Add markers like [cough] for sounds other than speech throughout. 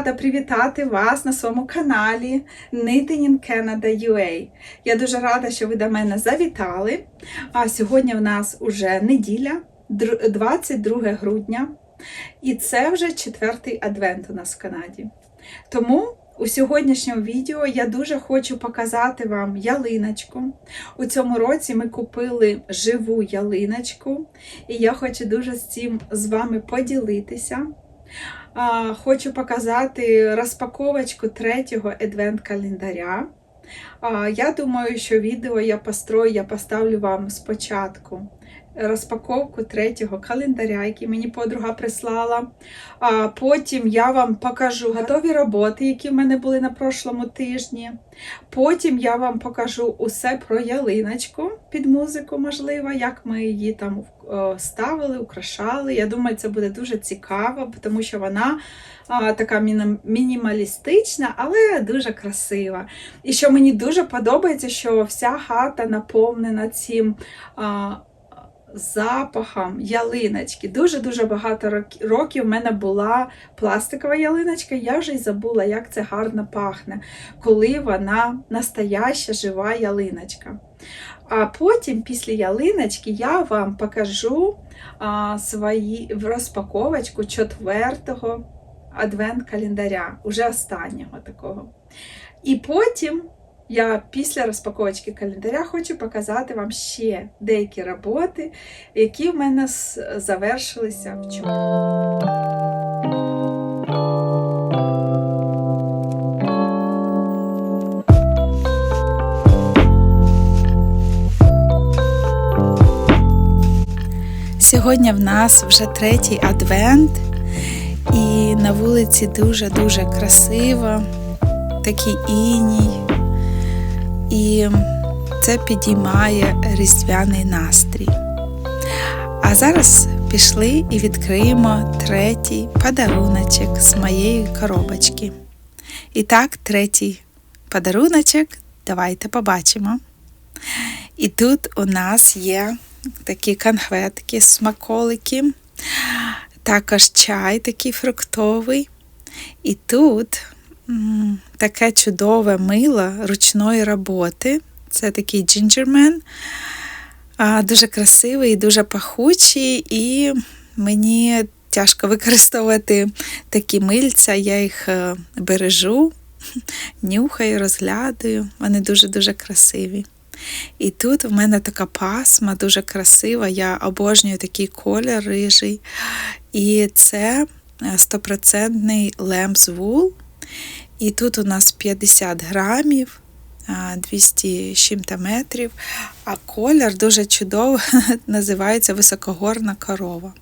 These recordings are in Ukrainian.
рада привітати вас на своєму каналі Knitting in Canada UA. Я дуже рада, що ви до мене завітали. А сьогодні в нас уже неділя, 22 грудня, і це вже четвертий адвент у нас в Канаді. Тому у сьогоднішньому відео я дуже хочу показати вам ялиночку. У цьому році ми купили живу ялиночку, і я хочу дуже з цим з вами поділитися. А, Хочу показати розпаковочку третього адвент-календаря. Я думаю, що відео я построю, я поставлю вам спочатку розпаковку третього календаря, який мені подруга прислала. А Потім я вам покажу готові роботи, які в мене були на прошлому тижні. Потім я вам покажу усе про ялиночку під музику, можливо, як ми її там е, ставили, украшали. Я думаю, це буде дуже цікаво, тому що вона а, така мінімалістична, але дуже красива. І що мені дуже подобається, що вся хата наповнена цим. А, Запахом ялиночки. Дуже-дуже багато років в мене була пластикова ялиночка, я вже й забула, як це гарно пахне, коли вона настояща жива ялиночка. А потім, після ялиночки, я вам покажу а, свої в розпаковочку четвертого адвент-календаря, уже останнього такого. І потім я після розпаковочки календаря хочу показати вам ще деякі роботи, які в мене завершилися. Вчора. Сьогодні в нас вже третій адвент, і на вулиці дуже-дуже красиво, такий іній, і це підіймає різдвяний настрій. А зараз пішли і відкриємо третій подаруночок з моєї коробочки. І так, третій подаруночок, давайте побачимо. І тут у нас є такі конфетки, смаколики, також чай такий фруктовий. І тут таке чудове мило ручної роботи. Це такий джинджермен, дуже красивий, дуже пахучий, і мені тяжко використовувати такі мильця, я їх е, бережу, [laughs] нюхаю, розглядаю. Вони дуже-дуже красиві. І тут в мене така пасма дуже красива. Я обожнюю такий колір рижий. І це е, стопроцентний лемс вул. І тут у нас 50 грамів, 200 з чим-то метрів. А колір дуже чудовий, [laughs] називається високогорна корова.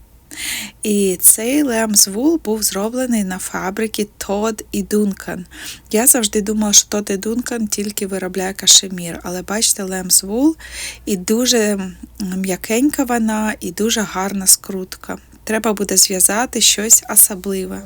І цей лемс вул був зроблений на фабрики Todd і Duncan. Я завжди думала, що Todd і Duncan тільки виробляє кашемір, але бачите, лемс вул і дуже м'якенька вона, і дуже гарна скрутка. Треба буде зв'язати щось особливе.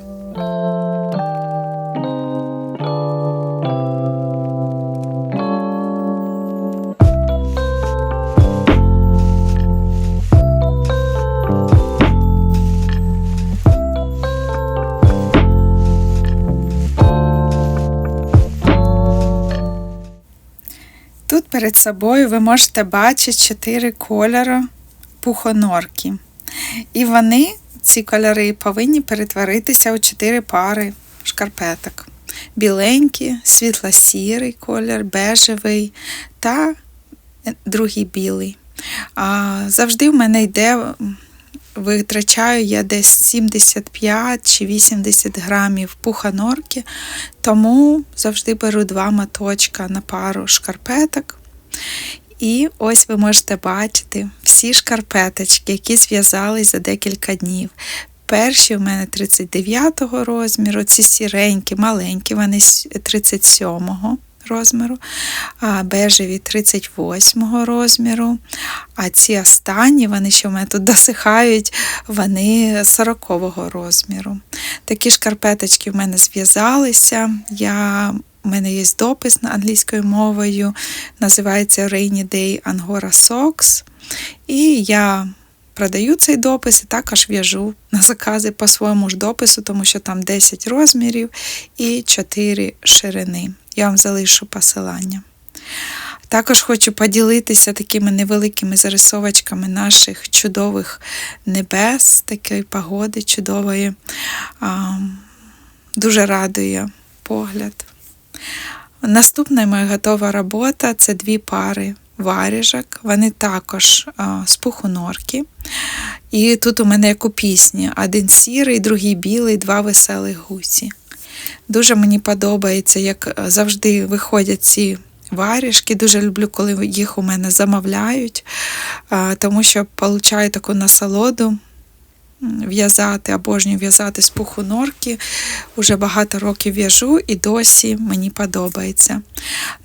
Перед собою ви можете бачити чотири кольори пухонорки. І вони, ці кольори, повинні перетворитися у чотири пари шкарпеток. Біленький, світло-сірий колір, бежевий та другий білий. А завжди в мене йде, витрачаю я десь 75 чи 80 грамів пуханорки, тому завжди беру два моточка на пару шкарпеток. І ось ви можете бачити всі шкарпеточки, які зв'язались за декілька днів. Перші у мене 39-го розміру, ці сіренькі, маленькі, вони с- 37-го розміру, бежеві 38-го розміру. А ці останні, вони ще в мене тут досихають, вони 40-го розміру. Такі шкарпеточки в мене зв'язалися. Я у мене є допис на англійською мовою, називається Rainy Day Angora Socks. І я продаю цей допис і також в'яжу на закази по своєму ж допису, тому що там 10 розмірів і 4 ширини. Я вам залишу посилання. Також хочу поділитися такими невеликими зарисовочками наших чудових небес, такої погоди чудової. Дуже радує погляд. Наступна моя готова робота це дві пари варіжок. Вони також з пухунорки. І тут у мене як у пісні: один сірий, другий білий, два веселих гусі. Дуже мені подобається, як завжди виходять ці варіжки. Дуже люблю, коли їх у мене замовляють, тому що получаю таку насолоду в'язати, обожнюю в'язати з пуху норки. Уже багато років в'яжу і досі мені подобається.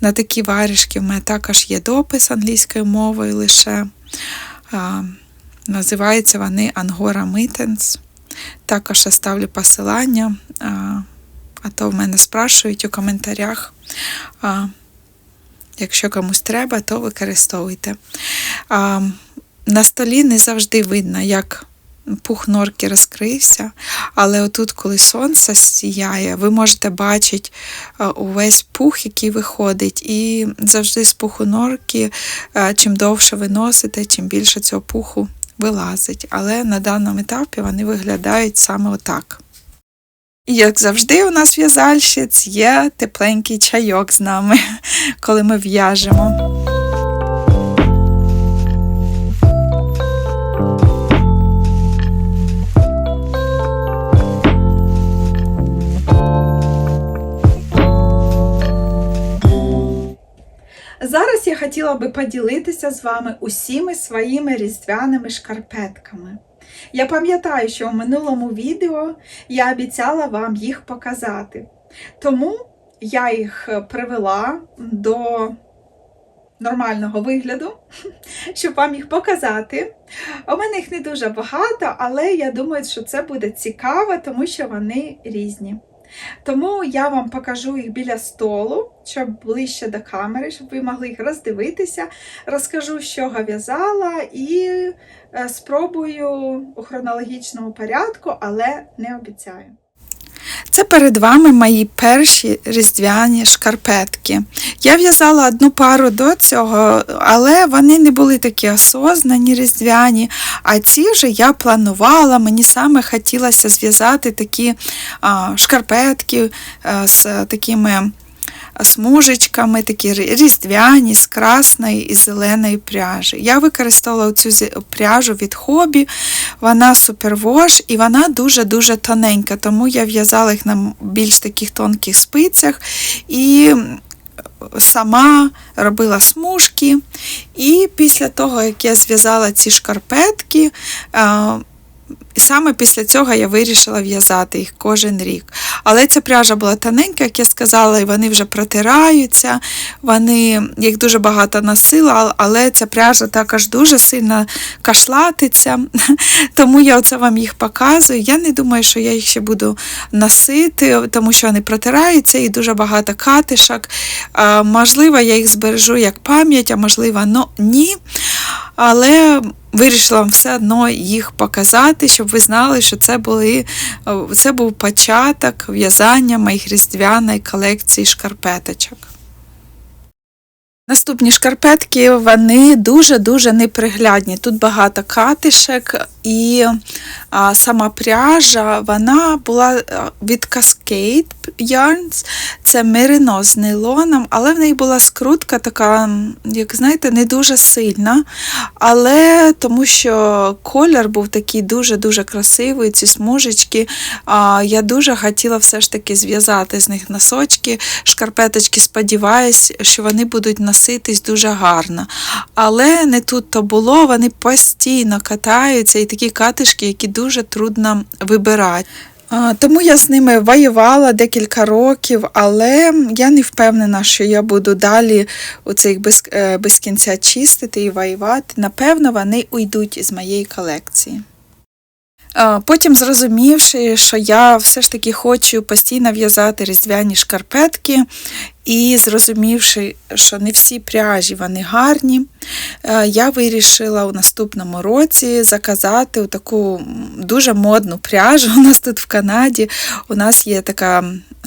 На такі варіжки в мене також є допис англійською мовою лише. Називаються вони Angora Mittens. Також я ставлю посилання, а то в мене спрашують у коментарях. А, Якщо комусь треба, то використовуйте. А, на столі не завжди видно, як пух норки розкрився, але отут, коли сонце сіяє, ви можете бачити увесь пух, який виходить. І завжди з пуху норки, чим довше ви носите, чим більше цього пуху вилазить. Але на даному етапі вони виглядають саме отак. І як завжди, у нас в'язальщиць є тепленький чайок з нами, [laughs] коли ми в'яжемо. Зараз я хотіла би поділитися з вами усіми своїми різдвяними шкарпетками. Я пам'ятаю, що в минулому відео я обіцяла вам їх показати. Тому я їх привела до нормального вигляду, [laughs] щоб вам їх показати. У мене їх не дуже багато, але я думаю, що це буде цікаво, тому що вони різні. Тому я вам покажу їх біля столу, щоб ближче до камери, щоб ви могли їх роздивитися. Розкажу, з чого в'язала, і е, спробую у хронологічному порядку, але не обіцяю. Це перед вами мої перші різдвяні шкарпетки. Я в'язала одну пару до цього, але вони не були такі осознані різдвяні. А ці вже я планувала, мені саме хотілося зв'язати такі а, шкарпетки а, з такими смужечками, такі різдвяні з красної і зеленої пряжі. Я використовувала цю пряжу від хобі, вона супервош і вона дуже-дуже тоненька, тому я в'язала їх на більш таких тонких спицях і сама робила смужки. І після того, як я зв'язала ці шкарпетки, і саме після цього я вирішила в'язати їх кожен рік. Але ця пряжа була тоненька, як я сказала, і вони вже протираються, вони їх дуже багато носила, але ця пряжа також дуже сильно кашлатиться, [laughs] тому я оце вам їх показую. Я не думаю, що я їх ще буду носити, тому що вони протираються і дуже багато катишок. Можливо, я їх збережу як пам'ять, а можливо, ні. Але вирішила вам все одно їх показати, щоб ви знали, що це були це був початок в'язання моїх різдвяної колекції шкарпеточок. Наступні шкарпетки вони дуже-дуже неприглядні. Тут багато катишек, і а, сама пряжа вона була від Cascade Yarns, це мерино з нейлоном, але в неї була скрутка така, як знаєте, не дуже сильна. Але тому що колір був такий дуже-дуже красивий, ці смужечки. А, я дуже хотіла все ж таки зв'язати з них носочки, шкарпеточки, сподіваюсь, що вони будуть носитись дуже гарно. Але не тут то було, вони постійно катаються і такі катишки, які дуже трудно вибирати. Тому я з ними воювала декілька років, але я не впевнена, що я буду далі оце їх без, е, без кінця чистити і воювати. Напевно, вони уйдуть із моєї колекції. Потім, зрозумівши, що я все ж таки хочу постійно в'язати різдвяні шкарпетки, І зрозумівши, що не всі пряжі вони гарні, е, я вирішила у наступному році заказати таку дуже модну пряжу. [laughs] У нас тут в Канаді. У нас є така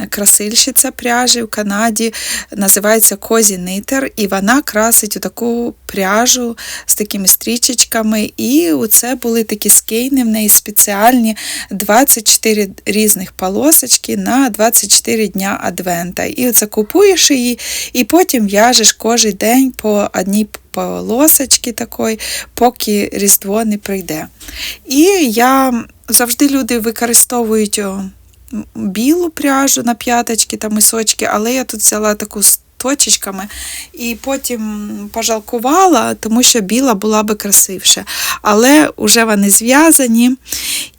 красильщиця пряжі в Канаді, називається Козі Нитер, і вона красить таку пряжу з такими стрічечками. І це були такі скейни в неї спеціальні 24 різних полосочки на 24 дня адвента. І оце купуєш її, і потім в'яжеш кожен день по одній полосочки такої, поки Різдво не прийде. І я завжди люди використовують білу пряжу на п'яточки та мисочки, але я тут взяла таку з точечками і потім пожалкувала, тому що біла була би красивше. Але вже вони зв'язані.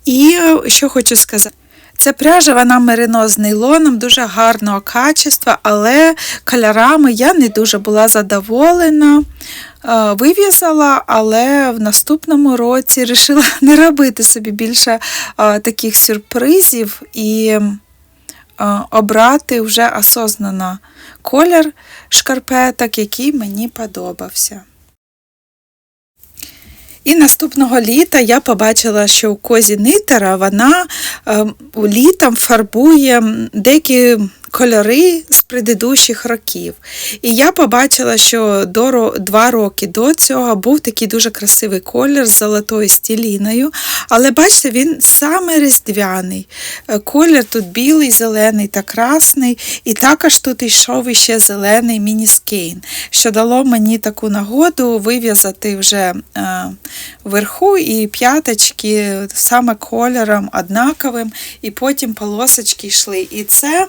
І що хочу сказати. Ця пряжа, вона мерино з нейлоном, дуже гарного качества, але кольорами я не дуже була задоволена. Е, Вив'язала, але в наступному році вирішила [laughs] не робити собі більше е, таких сюрпризів і е, обрати вже осознано колір шкарпеток, який мені подобався. І наступного літа я побачила, що у козі нитера вона е, літом фарбує деякі кольори з предыдущих років. І я побачила, що до, два роки до цього був такий дуже красивий колір з золотою стіліною. Але бачите, він саме різдвяний. Е, Колір тут білий, зелений та красний. І також тут йшов іще зелений мініскейн, що дало мені таку нагоду вив'язати вже е, вверху і п'яточки саме кольором однаковим, і потім полосочки йшли. І це,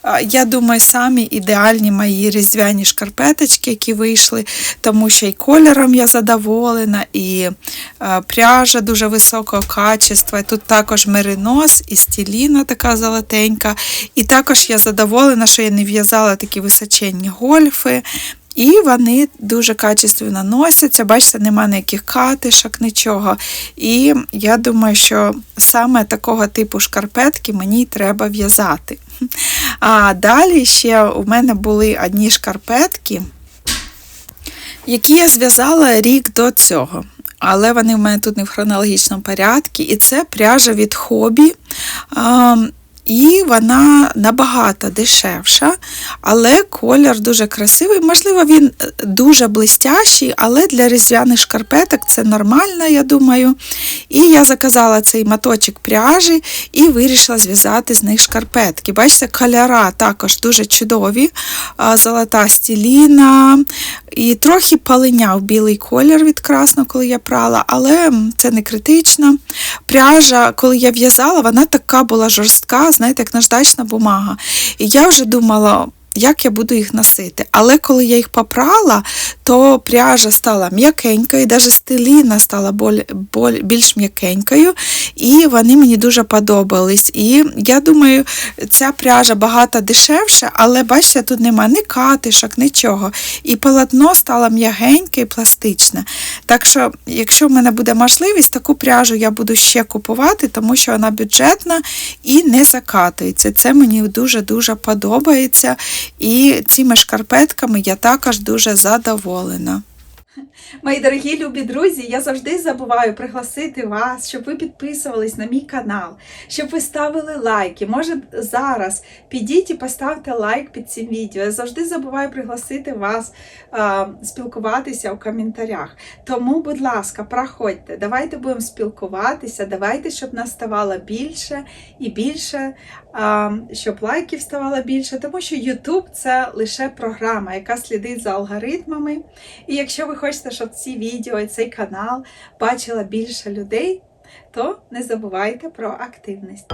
е, я думаю, самі ідеальні мої різдвяні шкарпеточки, які вийшли, тому що і кольором я задоволена, і е, пряжа дуже високого качества. Тут також меринос і стіліна така золотенька. І також я задоволена, що я не в'язала такі височенні гольфи. І вони дуже качественно носяться, бачите, нема ніяких катишок, нічого. І я думаю, що саме такого типу шкарпетки мені треба в'язати. А далі ще у мене були одні шкарпетки, які я зв'язала рік до цього. Але вони в мене тут не в хронологічному порядку. І це пряжа від хобі. І вона набагато дешевша, але колір дуже красивий. Можливо, він е, дуже блистящий, але для різдвяних шкарпеток це нормально, я думаю. І я заказала цей моточок пряжі і вирішила зв'язати з них шкарпетки. Бачите, кольора також дуже чудові, золота стіліна. І трохи полиняв білий колір від красного, коли я прала, але це не критично. Пряжа, коли я в'язала, вона така була жорстка, знаєте, як наждачна бумага. І я вже думала, як я буду їх носити. Але коли я їх попрала, то пряжа стала м'якенькою, навіть стиліна стала більш м'якенькою, і вони мені дуже подобались. І я думаю, ця пряжа багато дешевша, але бачите, тут нема ні катишок, нічого. І полотно стало м'ягеньке і пластичне. Так що, якщо в мене буде можливість, таку пряжу я буду ще купувати, тому що вона бюджетна і не закатується. Це мені дуже-дуже подобається. І цими шкарпетками я також дуже задоволена. Мої дорогі любі друзі, я завжди забуваю пригласити вас, щоб ви підписувались на мій канал, щоб ви ставили лайки. Може, зараз підіть і поставте лайк під цим відео. Я завжди забуваю пригласити вас а, спілкуватися у коментарях. Тому, будь ласка, проходьте, давайте будемо спілкуватися, давайте, щоб нас ставало більше і більше, щоб лайків ставало більше, тому що YouTube це лише програма, яка слідить за алгоритмами. І якщо ви хочете, щоб ці відео і цей канал бачила більше людей, то не забувайте про активність.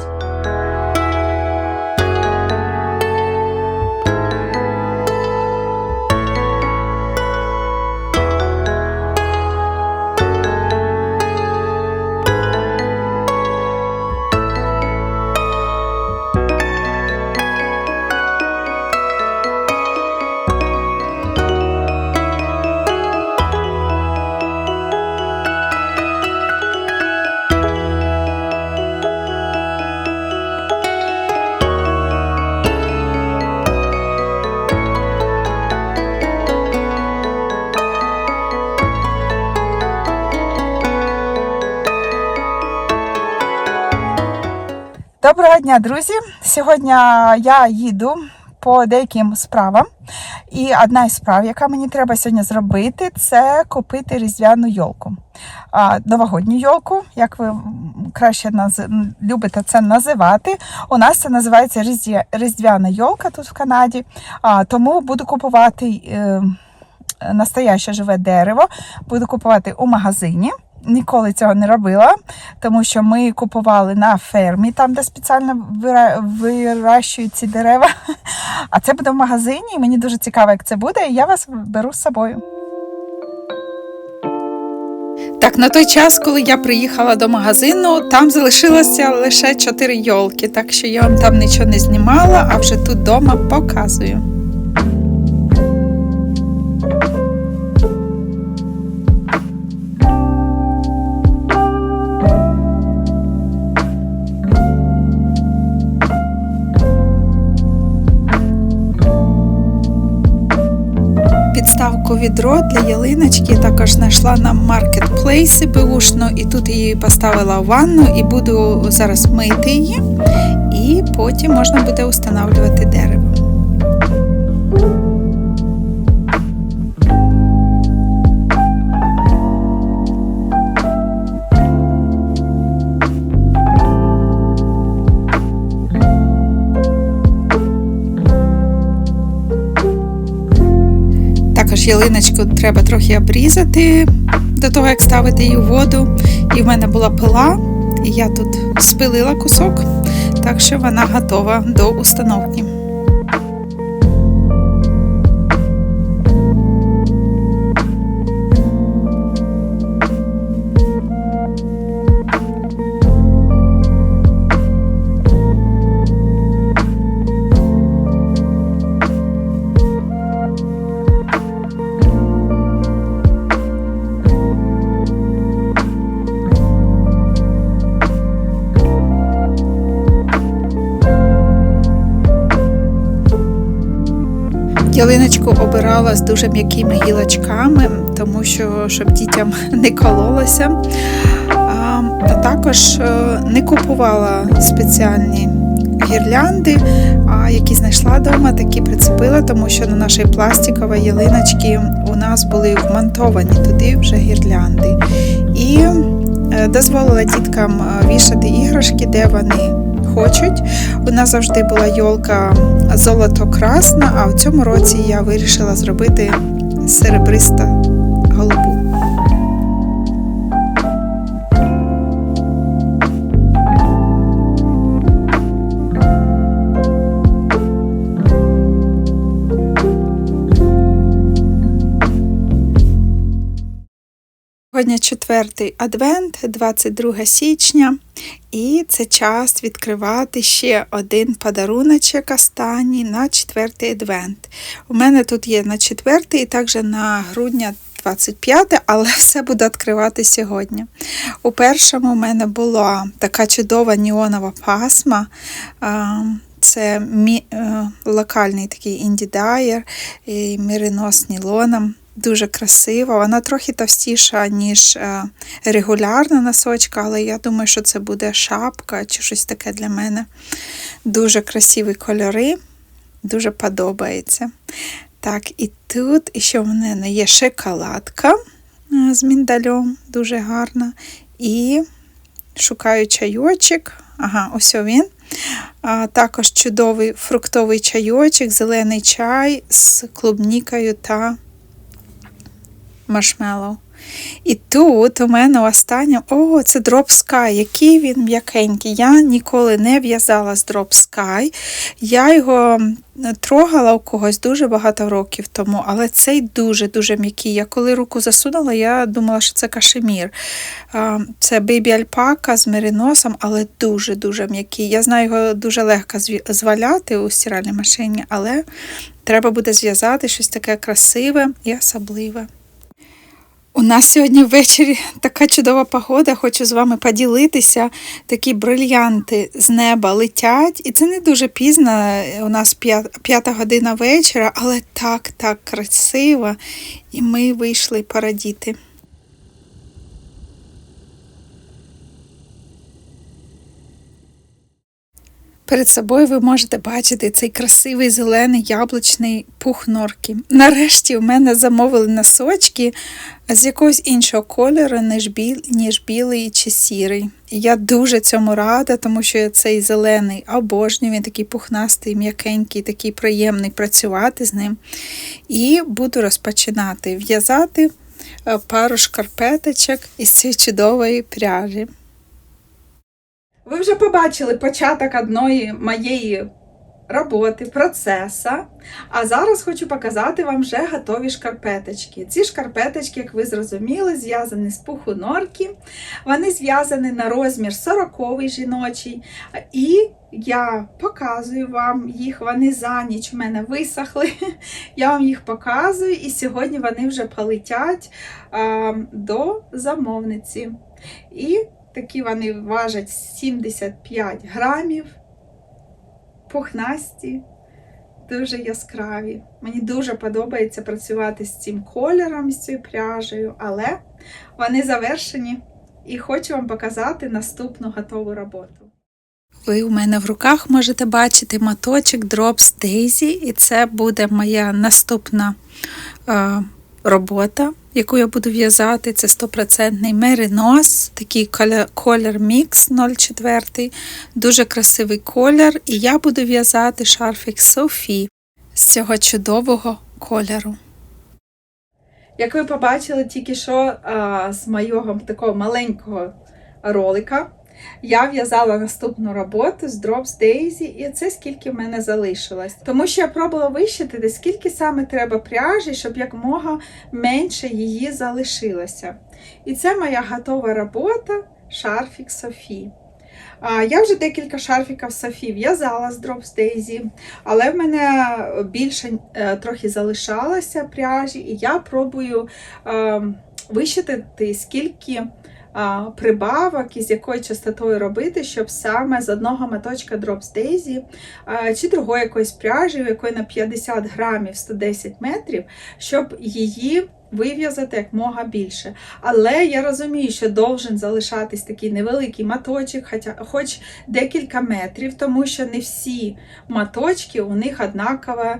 Дня, друзі! Сьогодні я їду по деяким справам. І одна із справ, яка мені треба сьогодні зробити, це купити різдвяну йолку. Новогодню йолку, як ви краще наз... любите це називати. У нас це називається різдвяна йолка тут в Канаді. А, тому буду купувати е, настояще живе дерево, буду купувати у магазині. Ніколи цього не робила, тому що ми купували на фермі, там, де спеціально вирощують ці дерева. [laughs] А це буде в магазині, і мені дуже цікаво, як це буде, і я вас беру з собою. Так, на той час, коли я приїхала до магазину, там залишилося лише чотири йолки, так що я вам там нічого не знімала, а вже тут вдома показую. Підставку відро для ялиночки також знайшла на маркетплейсі бивушну і тут її поставила в ванну і буду зараз мити її, і потім можна буде встановлювати дерево. Також ялиночку треба трохи обрізати до того, як ставити її в воду. І в мене була пила, і я тут спилила кусок, так що вона готова до установки. Ялиночку обирала з дуже м'якими гілочками, тому що щоб дітям [laughs] не кололося. А, також е, не купувала спеціальні гірлянди, а які знайшла вдома, такі прицепила, тому що на нашій пластиковій ялиночці у нас були вмонтовані туди вже гірлянди. І е, дозволила діткам е, вішати іграшки, де вони хочуть. У нас завжди була йолка золото-красна, а в цьому році я вирішила зробити серебриста голубу. Четвертий адвент, 22 січня, і це час відкривати ще один подаруночок останній на четвертий адвент. У мене тут є на четвертий і також на грудня 25, але [laughs] все буду відкривати сьогодні. У першому у мене була така чудова неонова пасма. Це е, локальний такий інді-дайер, і меринос нілоном. Дуже красива. Вона трохи товстіша, ніж е, регулярна носочка, але я думаю, що це буде шапка чи щось таке для мене. Дуже красиві кольори, дуже подобається. Так, і тут ще в мене є шоколадка е, з міндальом, дуже гарна. І шукаю чайочок. Ага, ось він. А, також чудовий фруктовий чайочок, зелений чай з клубнікою та маршмеллоу. І тут у мене останнє, о, це Drop Sky, який він м'якенький. Я ніколи не в'язала з Drop Sky. Я його трогала у когось дуже багато років тому, але цей дуже-дуже м'який. Я коли руку засунула, я думала, що це кашемір. Це бейбі альпака з мериносом, але дуже-дуже м'який. Я знаю, його дуже легко зваляти у стиральній машині, але треба буде зв'язати щось таке красиве і особливе. У нас сьогодні ввечері така чудова погода. Хочу з вами поділитися. Такі брильянти з неба летять. І це не дуже пізно. У нас п'ят- п'ята година вечора, але так, так красиво. І ми вийшли порадіти. Перед собою ви можете бачити цей красивий зелений яблучний пух норки. Нарешті в мене замовили носочки з якогось іншого кольору, ніж, біл, ніж білий чи сірий. Я дуже цьому рада, тому що я цей зелений обожнюю, він такий пухнастий, м'якенький, такий приємний працювати з ним. І буду розпочинати в'язати е, пару шкарпеточок із цієї чудової пряжі. Ви вже побачили початок одної моєї роботи, процесу. А зараз хочу показати вам вже готові шкарпеточки. Ці шкарпеточки, як ви зрозуміли, зв'язані з пуху норки. Вони зв'язані на розмір 40 жіночий. І я показую вам їх, вони за ніч в мене висохли. [laughs] Я вам їх показую, і сьогодні вони вже полетять а, до замовниці. І такі вони важать 75 грамів, пухнасті, дуже яскраві. Мені дуже подобається працювати з цим кольором, з цією пряжею, але вони завершені і хочу вам показати наступну готову роботу. Ви у мене в руках можете бачити моточок Drops Daisy, і це буде моя наступна е, робота, яку я буду в'язати. Це стопроцентний меринос, такий колір, мікс 04, дуже красивий колір. І я буду в'язати шарфік Софі з цього чудового кольору. Як ви побачили тільки що а, з моєго такого маленького ролика, я в'язала наступну роботу з Drops Daisy, і це скільки в мене залишилось. Тому що я пробувала вищити, скільки саме треба пряжі, щоб якомога менше її залишилося. І це моя готова робота шарфік Софі. Я вже декілька шарфіків Софі в'язала з Drops Daisy, але в мене більше е, трохи залишалося пряжі, і я пробую е, вищитати, скільки прибавок і з якою частотою робити, щоб саме з одного моточка Drops чи другої якоїсь пряжі, якої на 50 грамів 110 метрів, щоб її вив'язати як мога більше. Але я розумію, що должен залишатись такий невеликий моточок, хоча, хоч декілька метрів, тому що не всі моточки у них однакова.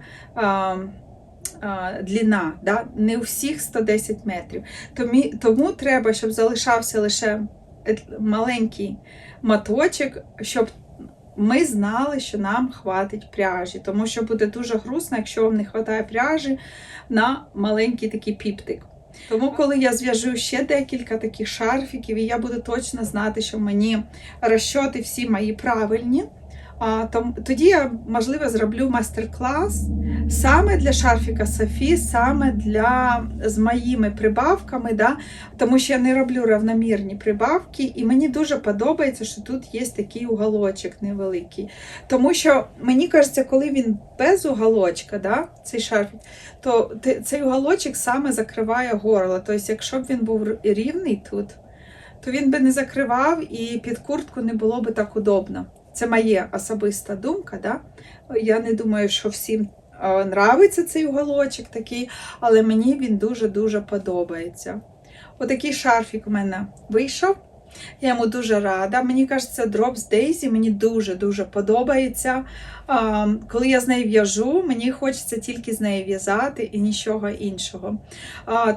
А, а, длина, да? не у всіх 110 метрів. Тому, тому треба, щоб залишався лише маленький моточок, щоб ми знали, що нам хватить пряжі. Тому що буде дуже грустно, якщо вам не вистачає пряжі на маленький такий піптик. Тому, коли я зв'яжу ще декілька таких шарфіків, і я буду точно знати, що мені розчоти всі мої правильні, тоді я, можливо, зроблю майстер-клас саме для шарфіка Софі, саме для з моїми прибавками, да? тому що я не роблю равномірні прибавки, і мені дуже подобається, що тут є такий уголочок невеликий. Тому що мені кажеться, коли він без уголочка, да, цей шарфік, то цей уголочок саме закриває горло. Тобто, якщо б він був рівний тут, то він би не закривав і під куртку не було би так удобно. Це моя особиста думка. Да? Я не думаю, що всім е, нравиться цей уголочок такий, але мені він дуже-дуже подобається. Отакий шарфік у мене вийшов. Я йому дуже рада. Мені кажеться, Drops Daisy мені дуже-дуже подобається. Коли я з нею в'яжу, мені хочеться тільки з нею в'язати і нічого іншого.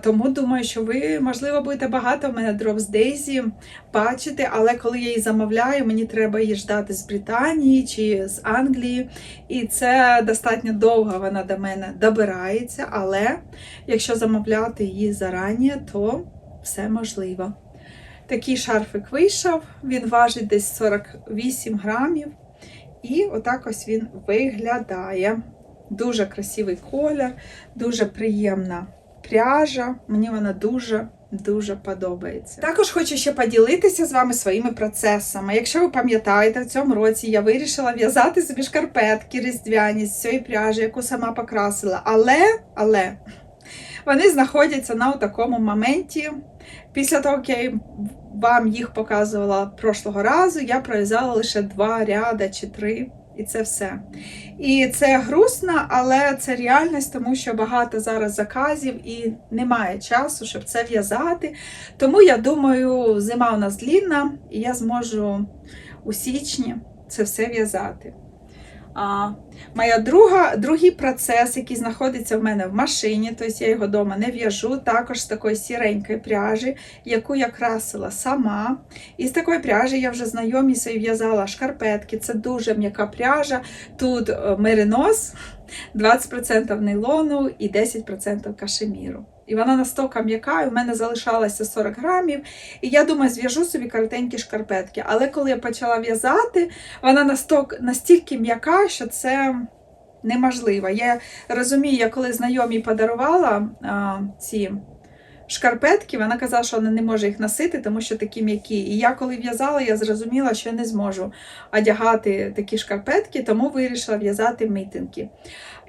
Тому думаю, що ви, можливо, будете багато в мене Drops Daisy бачити, але коли я її замовляю, мені треба її ждати з Британії чи з Англії. І це достатньо довго вона до мене добирається. Але якщо замовляти її зарані, то все можливо. Такий шарфик вийшов, він важить десь 48 грамів. І отак ось він виглядає. Дуже красивий колір, дуже приємна пряжа. Мені вона дуже. Дуже подобається. Також хочу ще поділитися з вами своїми процесами. Якщо ви пам'ятаєте, в цьому році я вирішила в'язати собі шкарпетки різдвяні з цієї пряжі, яку сама покрасила. Але, але вони знаходяться на такому моменті. Після того, як я вам їх показувала прошлого разу, я пров'язала лише два ряда чи три, і це все. І це грустно, але це реальність, тому що багато зараз заказів і немає часу, щоб це в'язати. Тому я думаю, зима у нас длінна, і я зможу у січні це все в'язати. А, моя друга, другий процес, який знаходиться в мене в машині, тобто я його вдома не в'яжу, також з такої сіренької пряжі, яку я красила сама. І з такої пряжі я вже знайомі собі в'язала шкарпетки. Це дуже м'яка пряжа. Тут е, меринос, 20% нейлону і 10% кашеміру. І вона настільки м'яка, і в мене залишалося 40 грамів. І я думаю, зв'яжу собі коротенькі шкарпетки. Але коли я почала в'язати, вона настільки, м'яка, що це неможливо. Я розумію, я коли знайомій подарувала а, ці шкарпетки, вона казала, що вона не може їх носити, тому що такі м'які. І я коли в'язала, я зрозуміла, що я не зможу одягати такі шкарпетки, тому вирішила в'язати митинки.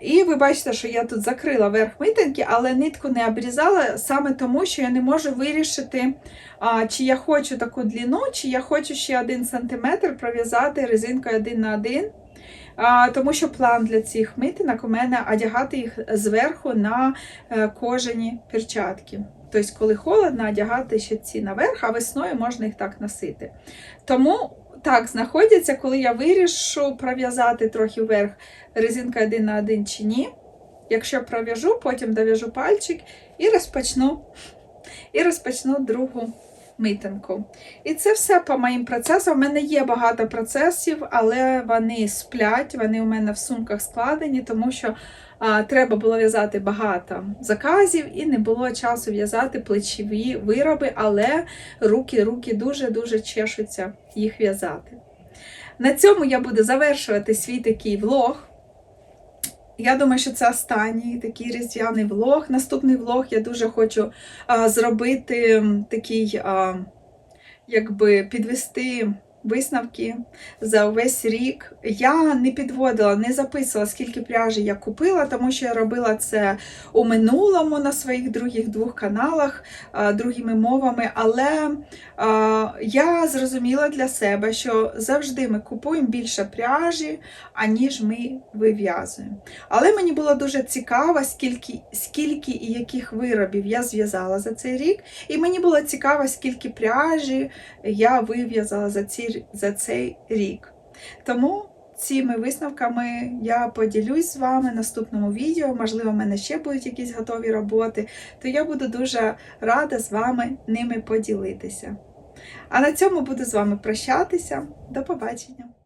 І ви бачите, що я тут закрила верх митинки, але нитку не обрізала саме тому, що я не можу вирішити, а, чи я хочу таку длину, чи я хочу ще один сантиметр пров'язати резинкою один на один. А, тому що план для цих митинок у мене одягати їх зверху на е, кожані перчатки. Тобто, коли холодно, одягати ще ці наверх, а весною можна їх так носити. Тому так знаходяться, коли я вирішу пров'язати трохи вверх резинка один на один чи ні. Якщо пров'яжу, потім дов'яжу пальчик і розпочну, і розпочну другу митинку. І це все по моїм процесам. У мене є багато процесів, але вони сплять, вони у мене в сумках складені, тому що треба було в'язати багато заказів і не було часу в'язати плечові вироби, але руки, руки дуже-дуже чешуться їх в'язати. На цьому я буду завершувати свій такий влог. Я думаю, що це останній такий різдвяний влог. Наступний влог я дуже хочу а, зробити такий, а, якби підвести висновки за увесь рік. Я не підводила, не записувала, скільки пряжі я купила, тому що я робила це у минулому на своїх других двох каналах, другими мовами. Але а, я зрозуміла для себе, що завжди ми купуємо більше пряжі, аніж ми вив'язуємо. Але мені було дуже цікаво, скільки, скільки і яких виробів я зв'язала за цей рік. І мені було цікаво, скільки пряжі я вив'язала за, за цей рік. Тому цими висновками я поділюсь з вами в наступному відео. Можливо, в мене ще будуть якісь готові роботи, то я буду дуже рада з вами ними поділитися. А на цьому буду з вами прощатися. До побачення!